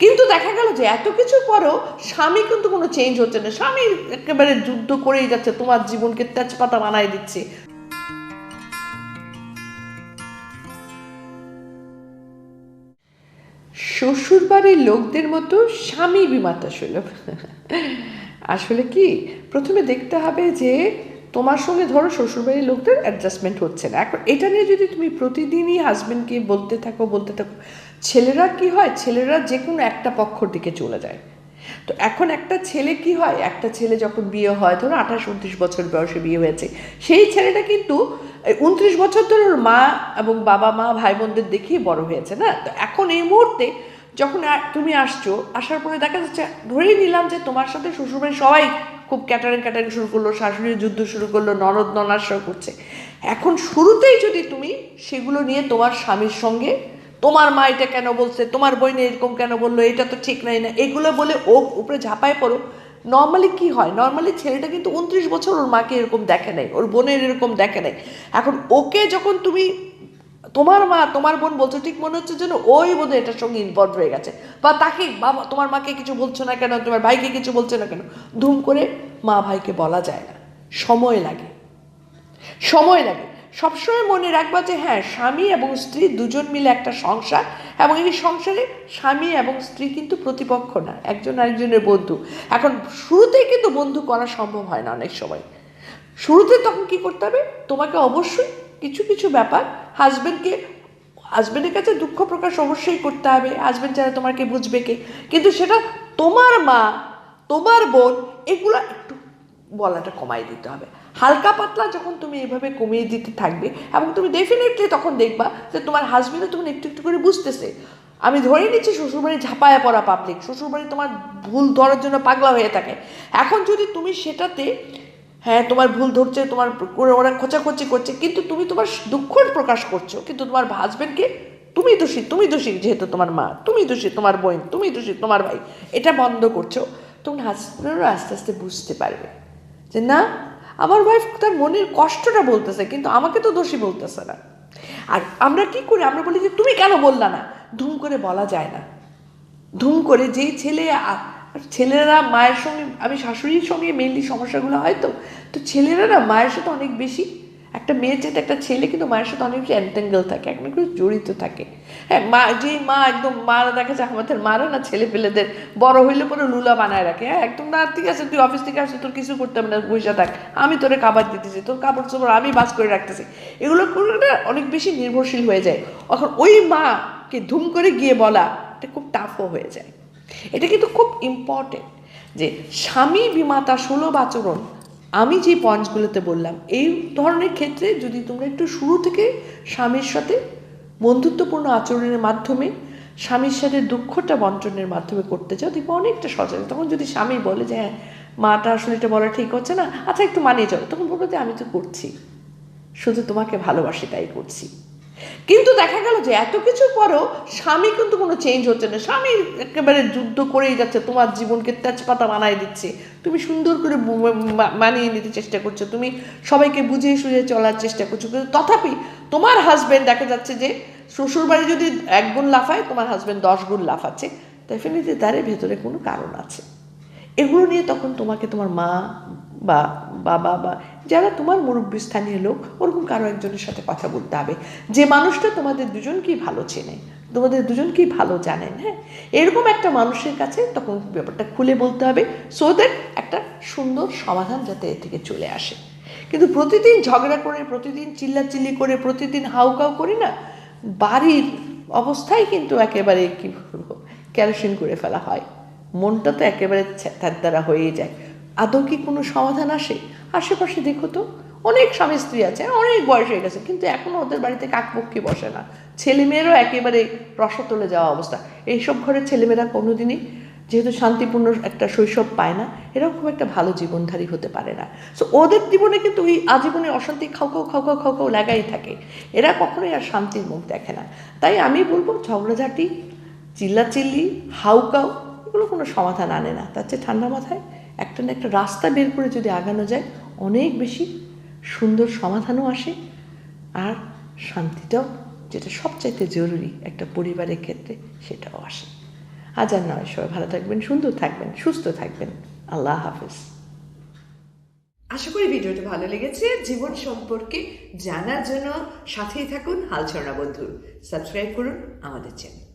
কিন্তু দেখা গেল যে এত কিছুর পরেও স্বামী কিন্তু কোনো চেঞ্জ হচ্ছে না। স্বামী একেবারে যুদ্ধ করেই যাচ্ছে, তোমার জীবনকে তেজপাতা বানাই দিচ্ছে। শ্বশুরবাড়ির লোকদের মতো স্বামী বিমাতা সুলভ। আসলে কি? প্রথমে দেখতে হবে যে তোমার সঙ্গে ধরো শ্বশুরবাড়ির লোকদের অ্যাডজাস্টমেন্ট হচ্ছে না। এখন এটা নিয়ে যদি তুমি প্রতিদিনই হাজবেন্ডকে বলতে থাকো বলতে থাকো ছেলেরা কি হয়? ছেলেরা যে কোনো একটা পক্ষর দিকে চলে যায়। তো এখন একটা ছেলে কি হয়? একটা ছেলে যখন বিয়ে হয়, ধরো আঠাশ, উনত্রিশ বছর বয়সে বিয়ে হয়েছে, সেই ছেলেটা কিন্তু উনত্রিশ বছর ধরে ওর মা এবং বাবা, মা ভাই বোনদের দেখিয়ে বড় হয়েছে না? তো এখন এই মুহূর্তে যখন তুমি আসছো, আসার পরে দেখা যাচ্ছে, ধরেই নিলাম যে তোমার সাথে শ্বশুরবাড়ি সবাই খুব ক্যাটারিং ক্যাটারিং শুরু করল, শাশুড়ির যুদ্ধ শুরু করল, ননদ, ননার করছে। এখন শুরুতেই যদি তুমি সেগুলো নিয়ে তোমার স্বামীর সঙ্গে তোমার মা এটা কেন বলছে? তোমার বইনে এরকম কেন বলল? এটা তো ঠিক নাই না। এগুলো বলে ও উপরে ঝাঁপায় পড়ো। নর্মালি কি হয়? নর্মালি ছেলেটা কিন্তু উনত্রিশ বছর ওর মাকে এরকম দেখে নাই। ওর বোনের এরকম দেখে নাই। এখন ওকে যখন তুমি, তোমার মা, তোমার বোন বলছো, ঠিক মনে হচ্ছে যেন ওই বোধহয় এটার সঙ্গে ইনভলভ হয়ে গেছে। বা তাকে বাবা, তোমার মাকে কিছু বলছো না কেন? তোমার ভাইকে কিছু বলছো না কেন? ধুম করে মা ভাইকে বলা যায় না। সময় লাগে। সময় লাগে। সবসময় মনে রাখবা যে হ্যাঁ স্বামী এবং স্ত্রী দুজন মিলে একটা সংসার এবং এই সংসারে স্বামী এবং স্ত্রী কিন্তু প্রতিপক্ষ না, একজন আরেকজনের বন্ধু। এখন শুরুতেই কিন্তু বন্ধু করা সম্ভব হয় না অনেক সময়। শুরুতে তখন কি করতে হবে? তোমাকে অবশ্যই কিছু কিছু ব্যাপার হাজব্যান্ডকে হাজবেন্ডের কাছে দুঃখ প্রকাশ অবশ্যই করতে হবে হাজবেন্ড যারা তোমাকে বুঝবে কে। কিন্তু সেটা তোমার মা, তোমার বোন, এগুলো একটু বলাটা কমাই দিতে হবে। হালকা পাতলা যখন তুমি এভাবে কমিয়ে দিতে থাকবে এবং তুমি ডেফিনেটলি তখন দেখবা যে তোমার হাজবেন্ডও তখন একটু একটু করে বুঝতেছে। আমি ধরে নিচ্ছি শ্বশুরবাড়ি ঝাঁপায় পড়া পাবলিক শ্বশুরবাড়ি তোমার ভুল ধরার জন্য পাগলা হয়ে থাকে। এখন যদি তুমি সেটাতে হ্যাঁ তোমার ভুল ধরছে, তোমার ওরা খোঁচাখোচি করছে, কিন্তু তুমি তোমার দুঃখ প্রকাশ করছ, কিন্তু তোমার হাজবেন্ডকে তুমি দোষী তুমি দোষী যেহেতু তোমার মা, তুমি দোষী তোমার বোন, তুমি দোষী তোমার ভাই, এটা বন্ধ করছ, তখন হাজবেন্ডও আস্তে আস্তে বুঝতে পারবে। যে না, আমার ওয়াইফ তার মনের কষ্টটা বলতেছে, কিন্তু আমাকে তো দোষী বলতেছে না। আর আমরা কি করি? আমরা বলি যে, তুমি কেন বললা না? ধুম করে বলা যায় না। ধুম করে যেই ছেলে ছেলেরা মায়ের সঙ্গে, আমি শাশুড়ির সঙ্গে মেনলি সমস্যাগুলো হয় তো তো ছেলেরা না মায়ের সাথে অনেক বেশি একটা মেয়ের চাইতে একটা ছেলে, কিন্তু মায়ের সাথে অনেক বেশি অ্যান্টেঙ্গেল থাকে অনেক বেশি জড়িত থাকে। হ্যাঁ মা, যেই মা একদম মারা দেখা যায়, আমাদের মারা না ছেলে পেলেদের বড় হইলে পরে লুলা বানায় রাখে। হ্যাঁ একদম না, ঠিক আছে, তুই অফিস থেকে আসছিস তোর কিছু করতে হবে না, বসে থাক। আমি তোরে খাবার দিতেছি, তোর কাপড় চোপড় আমি বাস করে রাখতেছি। এগুলো না অনেক বেশি নির্ভরশীল হয়ে যায়। এখন ওই মাকে ধুম করে গিয়ে বলা, এটা খুব টাফও হয়ে যায়। এটা কিন্তু খুব ইম্পর্টেন্ট যে স্বামী বিমাতা সুলভ আচরণ আমি যে পয়েন্টসগুলোতে বললাম, এই ধরনের ক্ষেত্রে যদি তোমরা একটু শুরু থেকে স্বামীর সাথে বন্ধুত্বপূর্ণ আচরণের মাধ্যমে স্বামীর সাথে দুঃখটা বন্টনের মাধ্যমে করতে চাও, দেখবে অনেকটা সচেতন তখন যদি স্বামী বলে যে হ্যাঁ মাটা আসলে এটা বলা ঠিক হচ্ছে না আচ্ছা একটু মানিয়ে চলো। তখন বলব যে, আমি তো করছি। শুধু তোমাকে ভালোবাসি তাই করছি। কিন্তু দেখা গেল যে এত কিছুর পরেও স্বামী কিন্তু কোনো চেঞ্জ হচ্ছে না। স্বামী একেবারে যুদ্ধ করেই যাচ্ছে, তোমার জীবনকে তেজপাতা বানাই দিচ্ছে। তুমি সুন্দর করে মানিয়ে নিতে চেষ্টা করছ, তুমি সবাইকে বুঝিয়ে সুঝিয়ে চলার চেষ্টা করছ। কিন্তু তথাপি তোমার হাজবেন্ড দেখা যাচ্ছে যে শ্বশুরবাড়ি যদি এক গুণ লাফায়, তোমার হাজবেন্ড দশ গুণ লাফাচ্ছে। ডেফিনেটলি তার ভেতরে কোনো কারণ আছে। এগুলো নিয়ে তখন তোমাকে তোমার মা বা বাবা বা যারা তোমার মুরব্বী স্থানীয় লোক, ওরকম কারও একজনের সাথে কথা বলতে হবে। যে মানুষটা তোমাদের দুজনকেই ভালো চেনে, তোমাদের দুজনকেই ভালো জানেন হ্যাঁ? এরকম একটা মানুষের কাছে তখন ব্যাপারটা খুলে বলতে হবে সো দ্যাট একটা সুন্দর সমাধান যাতে এ থেকে চলে আসে। কিন্তু প্রতিদিন ঝগড়া করে, প্রতিদিন চিল্লাচিল্লি করে, প্রতিদিন হাউকাউ করি না, বাড়ির অবস্থাই কিন্তু একেবারে কি বলব ক্যারোসিন করে ফেলা হয়। মনটা তো একেবারে দ্বারা হয়েই যায়। আদৌ কি কোনো সমাধান আসে? আশেপাশে দেখো তো, অনেক স্বামী স্ত্রী আছে, অনেক বয়স হয়ে গেছে, কিন্তু এখনও ওদের বাড়িতে কাকপক্ষী বসে না। ছেলেমেয়েরও একেবারে রসতলে যাওয়া অবস্থা। এইসব ঘরের ছেলেমেয়েরা কোনোদিনই যেহেতু শান্তিপূর্ণ একটা শৈশব পায় না, এরাও খুব একটা ভালো জীবনধারী হতে পারে না। সো ওদের জীবনে কিন্তু ওই আজীবনে অশান্তি খাও খাও খাও খাও খাও খাও লাগাই থাকে। এরা কখনোই আর শান্তির মুখ দেখে না। তাই আমি বলব, ঝগড়াঝাটি, চিল্লাচিল্লি, হাউকাউ, এগুলো কোনো সমাধান আনে না। তার চেয়ে ঠান্ডা মাথায় একটা না একটা রাস্তা বের করে যদি আগানো যায়, অনেক বেশি সুন্দর সমাধানও আসে আর শান্তিটাও, যেটা সবচাইতে জরুরি একটা পরিবারের ক্ষেত্রে, সেটাও আসে। আজ আর নয়, সবাই ভালো থাকবেন, সুন্দর থাকবেন, সুস্থ থাকবেন। আল্লাহ হাফেজ। আশা করি ভিডিওটা ভালো লেগেছে। জীবন সম্পর্কে জানার জন্য সাথেই থাকুন হালছড়া বন্ধু। সাবস্ক্রাইব করুন আমাদের চ্যানেল